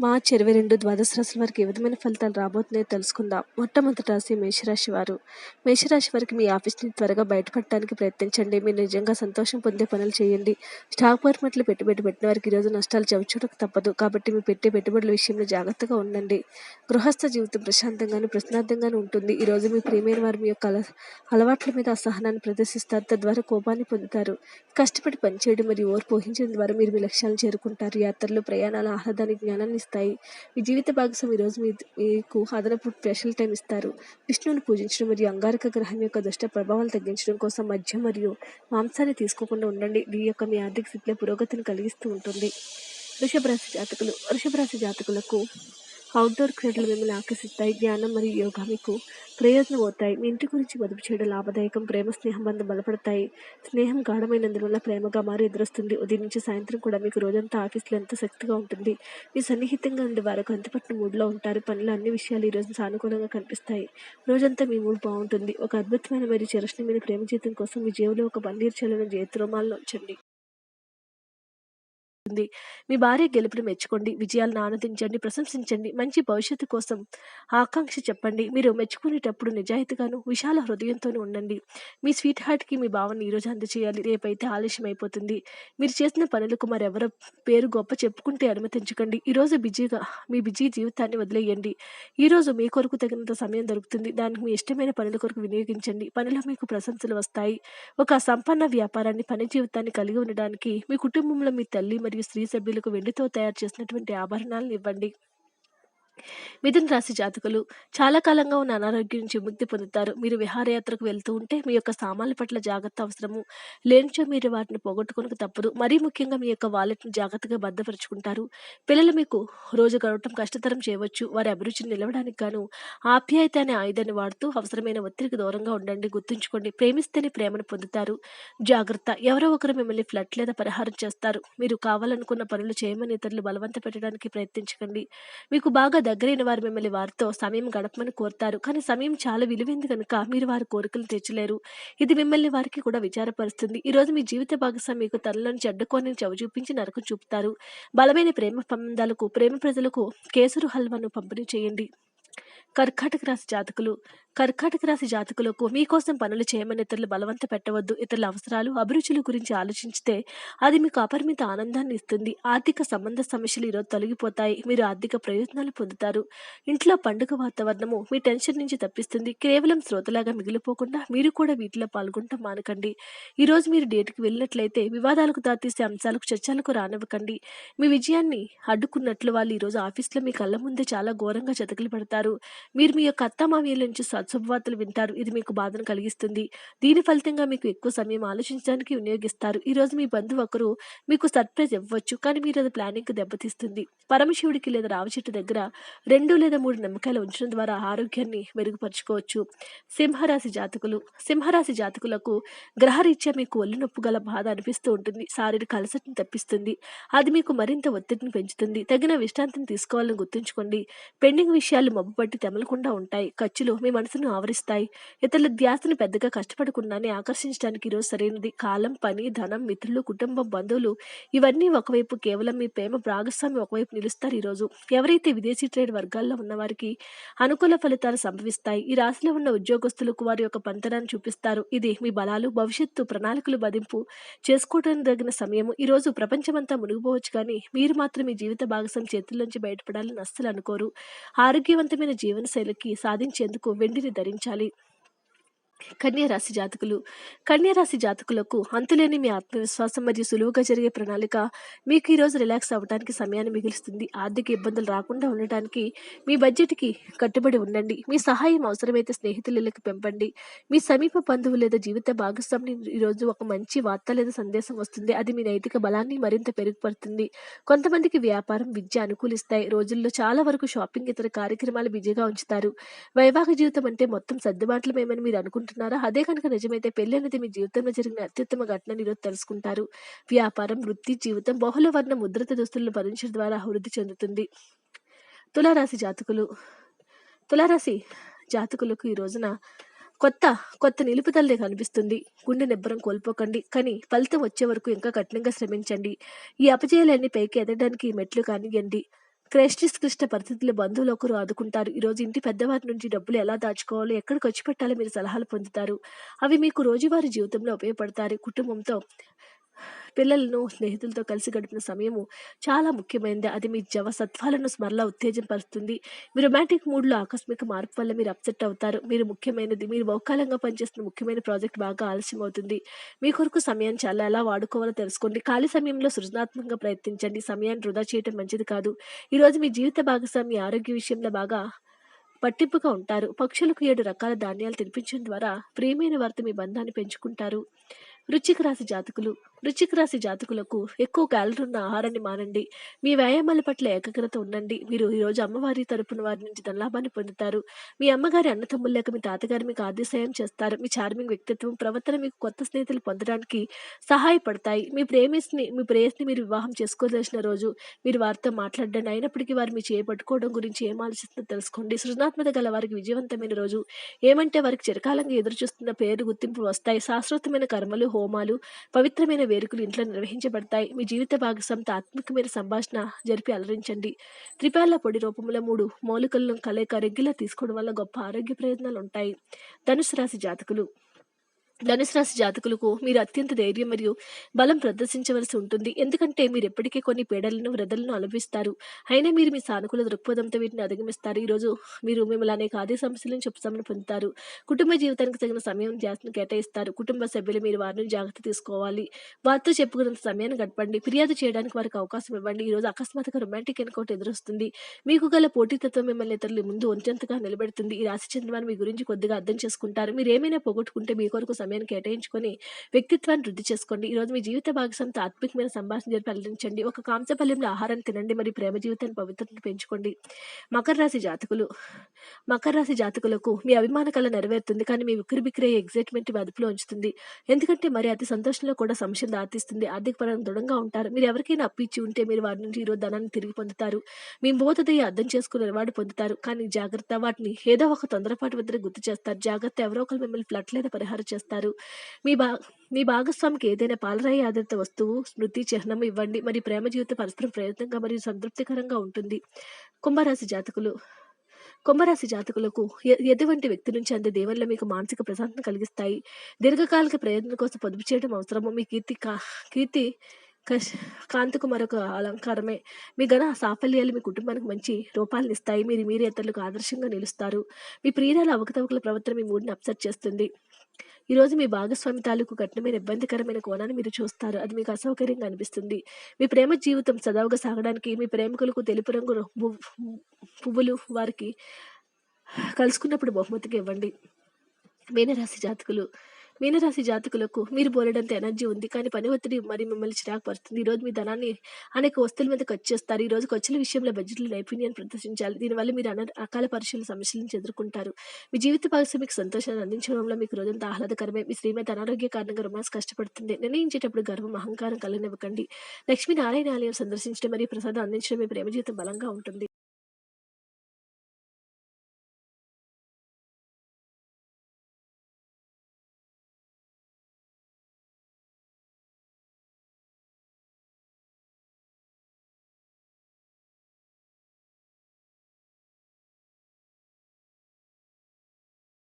మార్చి ఇరవై రెండు ద్వాదశ రాశుల వారికి ఏ విధమైన ఫలితాలు రాబోతున్నాయో తెలుసుకుందాం. మొట్టమొదటి రాశి మేషరాశి వారు. మేషరాశి వారికి మీ ఆఫీస్ని త్వరగా బయటపడటానికి ప్రయత్నించండి. మీరు నిజంగా సంతోషం పొందే పనులు చేయండి. స్టాక్ మార్కెట్లో పెట్టుబడి పెట్టిన వారికి ఈరోజు నష్టాలు చవిచూడక తప్పదు. కాబట్టి మీ పెట్టే పెట్టుబడుల విషయంలో జాగ్రత్తగా ఉండండి. గృహస్థ జీవితం ప్రశాంతంగాను ప్రశ్నార్థంగాను ఉంటుంది. ఈరోజు మీ ప్రియమైన వారు మీ యొక్క అలవాట్ల మీద అసహనాన్ని ప్రదర్శిస్తారు. తద్వారా కోపాన్ని పొందుతారు. కష్టపడి పనిచేయడం మరియు ఓర్పు ఊహించడం ద్వారా మీరు మీ లక్ష్యాలను చేరుకుంటారు. యాత్రలు ప్రయాణాలు ఆహ్లాదానికి జ్ఞానాన్ని ఇస్తాయి మీ జీవిత భాగస్వామి ఈరోజు మీ మీకు అదనపు స్పెషల్ టైం ఇస్తారు. విష్ణువుని పూజించడం మరియు అంగారక గ్రహం యొక్క దుష్ట ప్రభావాలు తగ్గించడం కోసం మద్యం మరియు మాంసాన్ని తీసుకోకుండా ఉండండి. ఈ యొక్క మీ ఆర్థిక స్థితిలో పురోగతిని కలిగిస్తూ ఉంటుంది. వృషభ రాశి జాతకులు వృషభ రాశి జాతకులకు అవుట్డోర్ క్రీడలు మిమ్మల్ని ఆకర్షిస్తాయి. ధ్యానం మరియు యోగా మీకు ప్రయోజనం అవుతాయి. మీ ఇంటి గురించి మదుపు చేయడం లాభదాయకం. ప్రేమ స్నేహం బంధం బలపడతాయి. స్నేహం గాఢమైనందువల్ల ప్రేమగా మారి ఎదురొస్తుంది. ఉదయం నుంచి సాయంత్రం కూడా మీకు రోజంతా ఆఫీస్లో ఎంతో శక్తిగా ఉంటుంది. మీ సన్నిహితంగా ఉండే వారికి అంతుపట్టిన మూడ్లో ఉంటారు. పనులు అన్ని విషయాలు ఈ రోజు సానుకూలంగా కనిపిస్తాయి. రోజంతా మీ మూడ్ బాగుంటుంది. ఒక అద్భుతమైన మరియు చిరస్నమైన ప్రేమ జీతం కోసం మీ జీవులో ఒక పన్నీర్ చల్లని జయత్రోమాలను ఉంచండి. ఉంది మీ భార్య గెలుపుని మెచ్చుకోండి. విజయాలను ఆనందించండి ప్రశంసించండి. మంచి భవిష్యత్తు కోసం ఆకాంక్ష చెప్పండి. మీరు మెచ్చుకునేటప్పుడు నిజాయితీగాను విశాల హృదయంతోనూ ఉండండి. మీ స్వీట్ హార్ట్కి మీ భావన ఈరోజు అందచేయాలి. రేపైతే ఆలస్యం అయిపోతుంది మీరు చేసిన పనులకు మరెవరో పేరు గొప్ప చెప్పుకుంటే అనుమతించకండి. ఈరోజు బిజీగా మీ బిజీ జీవితాన్ని వదిలేయండి. ఈరోజు మీ కొరకు తగినంత సమయం దొరుకుతుంది. దానికి మీ ఇష్టమైన పనుల కొరకు వినియోగించండి. పనిలో మీకు ప్రశంసలు వస్తాయి. ఒక సంపన్న వ్యాపారాన్ని పని జీవితాన్ని కలిగి ఉండడానికి మీ కుటుంబంలో మీ తల్లి మరియు స్త్రీ సభ్యులకు వెండితో తయారు చేసినటువంటి ఆభరణాలను ఇవ్వండి. మిథున్ రాశి జాతకులు చాలా కాలంగా ఉన్న అనారోగ్యం నుంచి ముక్తి పొందుతారు. మీరు విహారయాత్రకు వెళ్తూ ఉంటే మీ యొక్క సామాన్ల పట్ల జాగ్రత్త అవసరము. లేనిచో మీరు వాటిని పోగొట్టుకునక తప్పదు. మరీ ముఖ్యంగా మీ యొక్క వాలెట్ను జాగ్రత్తగా భద్రపరుచుకుంటారు. పిల్లలు మీకు రోజు గడవటం కష్టతరం చేయవచ్చు. వారి అభిరుచిని నిలవడానికి గాను ఆప్యాయత అనే ఆయుధాన్ని వాడుతూ అవసరమైన ఒత్తిడికి దూరంగా ఉండండి. గుర్తుంచుకోండి ప్రేమిస్తేనే ప్రేమను పొందుతారు. జాగ్రత్త. ఎవరో ఒకరు మిమ్మల్ని ఫ్లట్ లేదా పరిహారం చేస్తారు. మీరు కావాలనుకున్న పనులు చేయమని ఇతరులు బలవంత పెట్టడానికి ప్రయత్నించకండి. మీకు బాగా దగ్గరైన వారు మిమ్మల్ని వారితో సమయం గడపమని కోరుతారు. కానీ సమయం చాలా విలువైంది కనుక మీరు వారి కోరికలు తెచ్చలేరు ఇది మిమ్మల్ని వారికి కూడా విచారపరుస్తుంది. ఈ రోజు మీ జీవిత భాగస్వామి మీకు తనలోని చెడ్డకోని చవి చూపించి నరకం చూపుతారు. బలమైన ప్రేమ సంబంధాలకు ప్రేమ ప్రజలకు కేసరు హల్వాను పంపిణీ చేయండి. కర్కాటక రాశి జాతకులు. కర్కాటక రాశి జాతకులకు మీకోసం పనులు చేయమని ఇతరులు బలవంత పెట్టవద్దు. ఇతరుల అవసరాలు అభిరుచుల గురించి ఆలోచించితే అది మీకు అపరిమిత ఆనందాన్ని ఇస్తుంది. ఆర్థిక సంబంధ సమస్యలు ఈరోజు తొలగిపోతాయి. మీరు ఆర్థిక ప్రయోజనాలు పొందుతారు. ఇంట్లో పండుగ వాతావరణము మీ టెన్షన్ నుంచి తప్పిస్తుంది. కేవలం శ్రోతలాగా మిగిలిపోకుండా మీరు కూడా వీటిలో పాల్గొనటం మానకండి. ఈరోజు మీరు డేట్కి వెళ్ళినట్లయితే వివాదాలకు దారితీసే అంశాలకు చర్చలకు రానివ్వకండి. మీ విజయాన్ని అడ్డుకున్నట్లు వాళ్ళు ఈరోజు ఆఫీస్లో మీ కళ్ళ ముందే చాలా ఘోరంగా చతకలు పెడతారు మీరు మీ యొక్క అత్తమామయ్యల నుంచి సత్శుభవార్తలు వింటారు. ఇది మీకు బాధను కలిగిస్తుంది. దీని ఫలితంగా మీకు ఎక్కువ సమయం ఆలోచించడానికి వినియోగిస్తారు. ఈ రోజు మీ బంధువు ఒకరు మీకు సర్ప్రైజ్ ఇవ్వచ్చు. కానీ మీరు అది ప్లానింగ్ దెబ్బతీస్తుంది. పరమశివుడికి లేదా రావి చెట్టు దగ్గర రెండు లేదా మూడు నిమ్మకాయలు ఉంచడం ద్వారా ఆరోగ్యాన్ని మెరుగుపరుచుకోవచ్చు. సింహరాశి జాతకులు సింహరాశి జాతకులకు గ్రహరీత్యా మీకు ఒళ్ళు నొప్పు గల బాధ అనిపిస్తూ ఉంటుంది. శారీరక అలసటను తప్పిస్తుంది. అది మీకు మరింత ఒత్తిడిని పెంచుతుంది. తగిన విశ్రాంతిని తీసుకోవాలని గుర్తుంచుకోండి. పెండింగ్ విషయాలు మబ్బు పట్టి కదలకుండా ఉంటాయి. ఖర్చులు మీ మనసును ఆవరిస్తాయి. ఇతరుల ధ్యాసను పెద్దగా కష్టపడకుండానే ఆకర్షించడానికి ఈరోజు సరైనది. కాలం పని ధనం మిత్రులు కుటుంబం బంధువులు ఇవన్నీ ఒకవైపు కేవలం మీ ప్రేమ భాగస్వామి ఒకవైపు నిలుస్తారు ఈరోజు. ఎవరైతే విదేశీ ట్రేడ్ వర్గాల్లో ఉన్నవారికి అనుకూల ఫలితాలు సంభవిస్తాయి. ఈ రాశిలో ఉన్న ఉద్యోగస్తులకు వారి యొక్క పంతనాన్ని చూపిస్తారు. ఇది మీ బలాలు భవిష్యత్తు ప్రణాళికలు బదింపు చేసుకోవడం తగిన సమయం ఈ రోజు ప్రపంచమంతా మునిగిపోవచ్చు కానీ మీరు మాత్రం మీ జీవిత భాగస్వామి చేతుల్లోంచి బయటపడాలని అస్సలు అనుకోరు. ఆరోగ్యవంతమైన జీవనశైలికి సాధించేందుకు వెండిని ధరించాలి. కన్యరాశి జాతకులు. కన్యరాశి జాతకులకు అంతులేని మీ ఆత్మవిశ్వాసం మరియు సులువుగా జరిగే ప్రణాళిక మీకు ఈరోజు రిలాక్స్ అవ్వడానికి సమయాన్ని మిగులుస్తుంది. ఆర్థిక ఇబ్బందులు రాకుండా ఉండటానికి మీ బడ్జెట్కి కట్టుబడి ఉండండి. మీ సహాయం అవసరమైతే స్నేహితులకి పెంపండి. మీ సమీప బంధువు లేదా జీవిత భాగస్వామిని ఈరోజు ఒక మంచి వార్త లేదా సందేశం వస్తుంది. అది మీ నైతిక బలాన్ని మరింత పెరుగుపడుతుంది కొంతమందికి వ్యాపారం విద్య అనుకూలిస్తాయి. రోజుల్లో చాలా వరకు షాపింగ్ ఇతర కార్యక్రమాలు బిజీగా ఉంచుతారు. వైవాహిక జీవితం అంటే మొత్తం సర్దుబాట్లమేమని మీరు అనుకుంటున్నారా? అదే కనుక నిజమైతే పెళ్ళి అనేది మీ జీవితంలో జరిగిన అత్యుత్తమ ఘటన ఈరోజు తెలుసుకుంటారు. వ్యాపారం వృత్తి జీవితం బహుళ వర్ణ ముద్రత దుస్తులను భరించడం ద్వారా అభివృద్ధి చెందుతుంది. తులారాశి జాతకులు తులారాశి జాతకులకు ఈ రోజున కొత్త కొత్త నిలుపుదలే కనిపిస్తుంది. గుండె నిబ్బరం కోల్పోకండి. కానీ ఫలితం వచ్చే వరకు ఇంకా కఠినంగా శ్రమించండి. ఈ అపజయాలన్నీ పైకి ఎదగడానికి మెట్లు కానియండి. క్రైస్టిస్ క్లిష్ట పరిస్థితుల్లో బంధువులు ఒకరు ఆదుకుంటారు. ఈరోజు ఇంటి పెద్దవారి నుంచి డబ్బులు ఎలా దాచుకోవాలో ఎక్కడ ఖర్చు పెట్టాలో మీరు సలహాలు పొందుతారు. అవి మీకు రోజువారీ జీవితంలో ఉపయోగపడతారు కుటుంబంతో పిల్లలను స్నేహితులతో కలిసి గడిపిన సమయము చాలా ముఖ్యమైనది అది మీ జవసత్వాలను స్మరణ ఉత్తేజపరుస్తుంది. మీ రొమాంటిక్ మూడ్లో ఆకస్మిక మార్పు వల్ల మీరు అప్సెట్ అవుతారు. మీరు ముఖ్యమైనది మీరు బహుకాలంగా పనిచేస్తున్న ముఖ్యమైన ప్రాజెక్ట్ బాగా ఆలస్యం అవుతుంది. మీ కొరకు సమయాన్ని చాలా ఎలా వాడుకోవాలో తెలుసుకోండి. ఖాళీ సమయంలో సృజనాత్మకంగా ప్రయత్నించండి. సమయాన్ని వృధా చేయడం మంచిది కాదు. ఈరోజు మీ జీవిత భాగస్వామి ఆరోగ్య విషయంలో బాగా పట్టింపుగా ఉంటారు. పక్షులకు ఏడు రకాల ధాన్యాలు తినిపించడం ద్వారా ప్రియమైన వారితో మీ బంధాన్ని పెంచుకుంటారు. వృశ్చిక రాశి జాతకులు వృశ్చిక రాశి జాతకులకు ఎక్కువ క్యాలరీ ఉన్న ఆహారాన్ని మానండి. మీ వ్యాయామాల పట్ల ఏకాగ్రత ఉండండి. మీరు ఈరోజు అమ్మవారి తరపున వారి నుంచి ధనలాభాన్ని పొందుతారు. మీ అమ్మగారి అన్నతమ్ములు లేక మీ తాతగారు మీకు ఆదిశయం చేస్తారు. మీ చార్మింగ్ వ్యక్తిత్వం ప్రవర్తన మీకు కొత్త స్నేహితులు పొందడానికి సహాయపడతాయి. మీ ప్రేమిస్ని మీ ప్రేయస్ని మీరు వివాహం చేసుకోదలసిన రోజు మీరు వారితో మాట్లాడండి అయినప్పటికీ వారు మీ చేపట్టుకోవడం గురించి ఏం ఆలోచిస్తుందో తెలుసుకోండి. సృజనాత్మక గల వారికి విజయవంతమైన రోజు. ఏమంటే వారికి చిరకాలంగా ఎదురు చూస్తున్న పేరు గుర్తింపు వస్తాయి. శాశ్వతమైన కర్మలు హోమాలు పవిత్రమైన వేడుకలు ఇంట్లో నిర్వహించబడతాయి. మీ జీవిత భాగస్వామితో ఆత్మికమైన సంభాషణ జరిపి అలరించండి. త్రిపాల పొడి రూపంలో మూడు మూలికలను కలయిక రెగ్యులర్ తీసుకోవడం వల్ల గొప్ప ఆరోగ్య ప్రయోజనాలు ఉంటాయి ధనుసు రాశి జాతకులు. ధనుసు రాశి జాతకులకు మీరు అత్యంత ధైర్యం మరియు బలం ప్రదర్శించవలసి ఉంటుంది. ఎందుకంటే మీరు ఎప్పటికీ కొన్ని పీడలను వ్రదలను అనుభవిస్తారు. అయినా మీరు మీ సానుకూల దృక్పథంతో వీటిని అధిగమిస్తారు. ఈరోజు మీరు మిమ్మల్ని అనేక ఆది సమస్యల నుంచి ఉపశమనం పొందుతారు. కుటుంబ జీవితానికి తగిన సమయం ధ్యాసను కేటాయిస్తారు. కుటుంబ సభ్యులు మీరు వారిని జాగ్రత్త తీసుకోవాలి. వారితో చెప్పుకున్నంత సమయాన్ని గడపండి. ఫిర్యాదు చేయడానికి వారికి అవకాశం ఇవ్వండి. ఈరోజు అకస్మాత్తుగా రొమాంటిక్ ఎన్కౌంట్ ఎదురొస్తుంది. మీకు గల పోటీతత్వం మిమ్మల్ని ఇతరుల ముందు ఒంటంతగా నిలబెడుతుంది. ఈ రాశి చెందిన మీ గురించి కొద్దిగా అర్థం చేసుకుంటారు. మీరు ఏమైనా పోగొట్టుకుంటే మీ కొరకు సమయాన్ని కేటాయించుకొని వ్యక్తిత్వాన్ని వృద్ధి చేసుకోండి. ఈరోజు మీ జీవిత భాగస్వామితో ఆత్మికమైన సంభాషణ జరిపి అలరించండి ఒక కాంసపల్యంలో ఆహారాన్ని తినండి. మరి ప్రేమ జీవితాన్ని పవిత్రతను పెంచుకోండి. మకర రాశి జాతకులు మకర రాశి జాతకులకు మీ అభిమాన కళ నెరవేరుతుంది. కానీ మీ ఉక్కిరి బిక్కిరి ఎగ్జైట్మెంట్ మీ అదుపులో ఉంచుతుంది. ఎందుకంటే మరి అతి సంతోషంలో కూడా సమస్యలు దారితీస్తుంది. ఆర్థిక పరంగా దృఢంగా ఉంటారు. మీరు ఎవరికైనా అప్పు ఇచ్చి ఉంటే మీరు వారి నుంచి ఈరోజు ధనాన్ని తిరిగి పొందుతారు. మీ బోధదయ్య అర్థం చేసుకునే వాడు పొందుతారు. కానీ జాగ్రత్త వాటిని ఏదో ఒక తొందరపాటు వద్ద గుర్తు చేస్తారు. జాగ్రత్త ఎవరో ఒకరు మిమ్మల్ని ఫ్లట్ లేదా పరిహారం చేస్తారు. మీ బా మీ భాగస్వామికి ఏదైనా పాలరాయి ఆధారిత వస్తువు స్మృతి చిహ్నం ఇవ్వండి. మరి ప్రేమ జీవితం పరస్పరం ప్రయత్నంగా మరియు సంతృప్తికరంగా ఉంటుంది. కుంభరాశి జాతకులు కుంభరాశి జాతకులకు ఎటువంటి వ్యక్తి నుంచి అందే దేవుళ్ళ మీకు మానసిక ప్రశాంతత కలిగిస్తాయి? దీర్ఘకాలిక ప్రయోజనం కోసం పొదుపు చేయడం అవసరము? మీ కీర్తి కా కీర్తి కష్- కాంతికు మరొక అలంకారమే. మీ ఘన సాఫల్యాలు మీ కుటుంబానికి మంచి రూపాలను ఇస్తాయి. మీరు మీరు ఇతరులకు ఆదర్శంగా నిలుస్తారు. మీ ప్రియురాల అవకతవకల ప్రవర్తన మీ మూడిని అప్సెట్ చేస్తుంది. ఈరోజు మీ భాగస్వామి తాలూకు కఠినమైన ఇబ్బందికరమైన కోణాన్ని మీరు చూస్తారు. అది మీకు అసౌకర్యంగా అనిపిస్తుంది. మీ ప్రేమ జీవితం సజావుగా సాగడానికి మీ ప్రేమికులకు తెలుపు రంగు పువ్వులు వారికి కలుసుకున్నప్పుడు బహుమతిగా ఇవ్వండి. మీనరాశి జాతకులు మీనరాశి జాతకులకు మీరు బోలెడంత ఎనర్జీ ఉంది కానీ పని ఒత్తిడి మరి మిమ్మల్ని చిరాకు పడుతుంది ఈరోజు మీ ధనాన్ని అనేక వస్తువుల మీద ఖర్చు చేస్తారు. ఈ రోజు ఖర్చుల విషయంలో బడ్జెట్లో నైపుణ్యాన్ని ప్రదర్శించాలి. దీనివల్ల మీరు అన అకాల పరిశీలన సమస్యలను ఎదుర్కొంటారు. మీ జీవిత భాగస్వామికి సంతోషాన్ని అందించడంలో మీకు రోజంతా ఆహ్లాదకరమే. మీ శ్రీమతి అనారోగ్య కారణంగా రొమాన్స్ కష్టపడుతుంది. నిర్ణయించేటప్పుడు గర్వం అహంకారం కలనివ్వకండి లక్ష్మీ నారాయణ ఆలయం సందర్శించడం మరియు ప్రసాదం అందించడం మీ ప్రేమ జీవితం బలంగా ఉంటుంది.